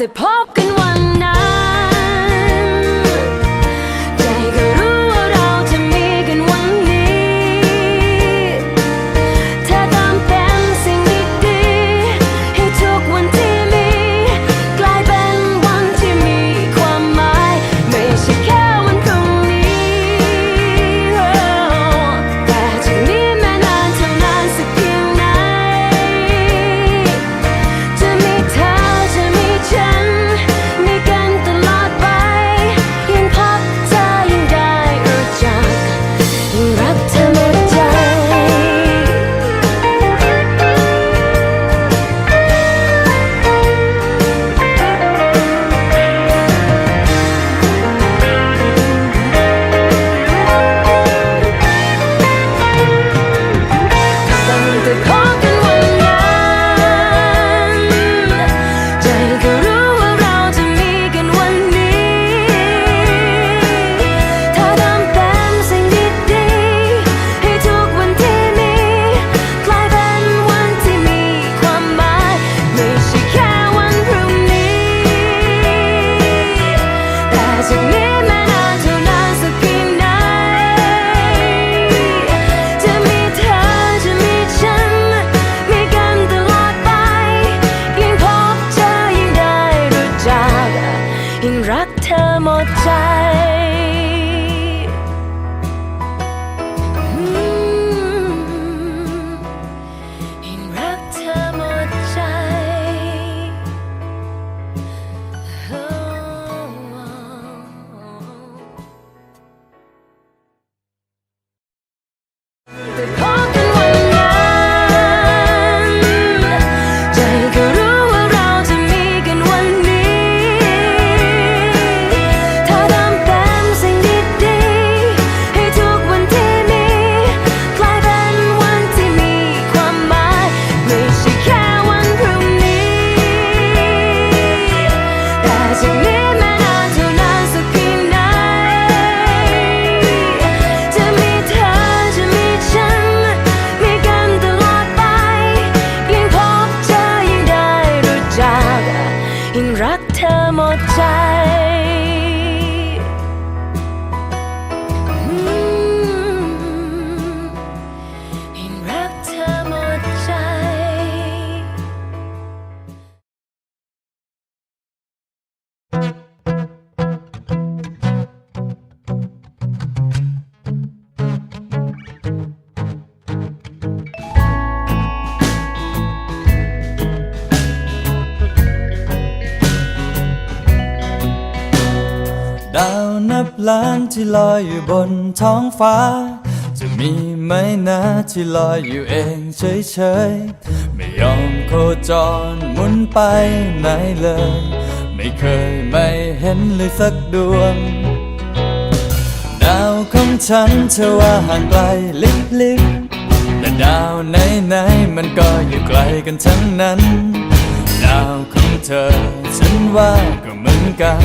ty po ล้านที่ลอยอยู่บนท้องฟ้า จะมีไหมนะที่ลอยอยู่เองเฉยๆ ไม่ยอมโคจรหมุนไปไหนเลย ไม่เคยไม่เห็นเลยสักดวง ดาวของฉันเธอว่าห่างไกลลิบๆแต่ดาวไหนๆมันก็อยู่ไกลกันทั้งนั้น ดาวของเธอฉันว่าก็เหมือนกัน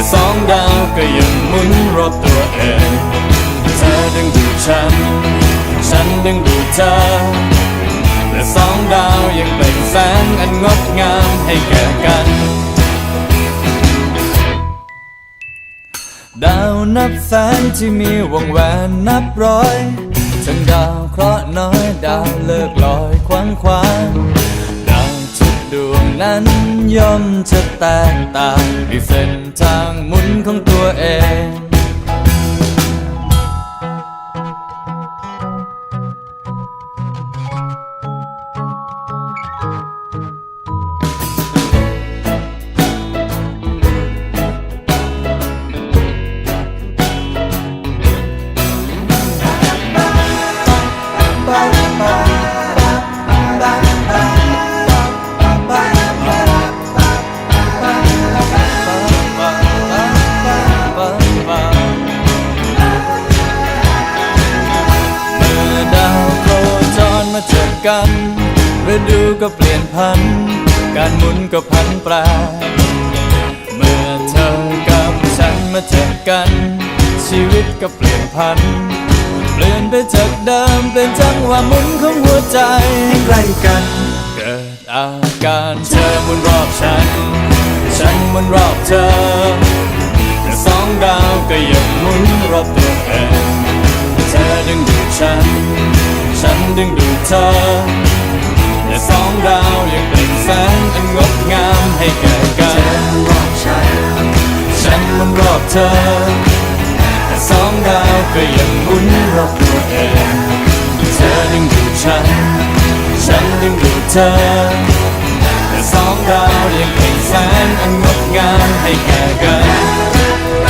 แต่สองดาวก็ยังหมุนรอบตัวเองเธอดึงดูดฉัน ฉันดึงดูดเธอและสองดาวยังเป็นแสงอันงดงามให้แก่กัน ดาวนับแสนที่มีวงแหวนนับร้อยทั้งดาวเคราะห์น้อยดาวเลิกลอยคว้างคว้างดาวทุกดวงนั้นย่อมจะแตกต่างด้วยเส้น ทางหมุนของตัวเองเก็พันแปรเมื่อเธอกับฉันมาเจอกัน ชีวิตก็เปลี่ยนพันเปลี่ยนไปจากเดิมเปลี่ยนจังหวะหมุนของหัวใจใกล้กัน เกิดอาการเธอมุนรอบฉัน ฉันมุนรอบเธอแต่สองดาวก็ยังหมุนรอบตัวเองเธอดึงดูดฉัน ฉันดึงดูดเธอและสองดาวยังเป็นแสงอันงดงาม ให้แก่กันฉันรอบฉันฉันมันรอบเธอ แต่สองดาวก็ยังหมุนรอบตัวเองเธอดึงดูดฉัน ฉันดึงดูดเธอ แต่สองดาวยังเป็นแสนอันงดงามให้แก่กัน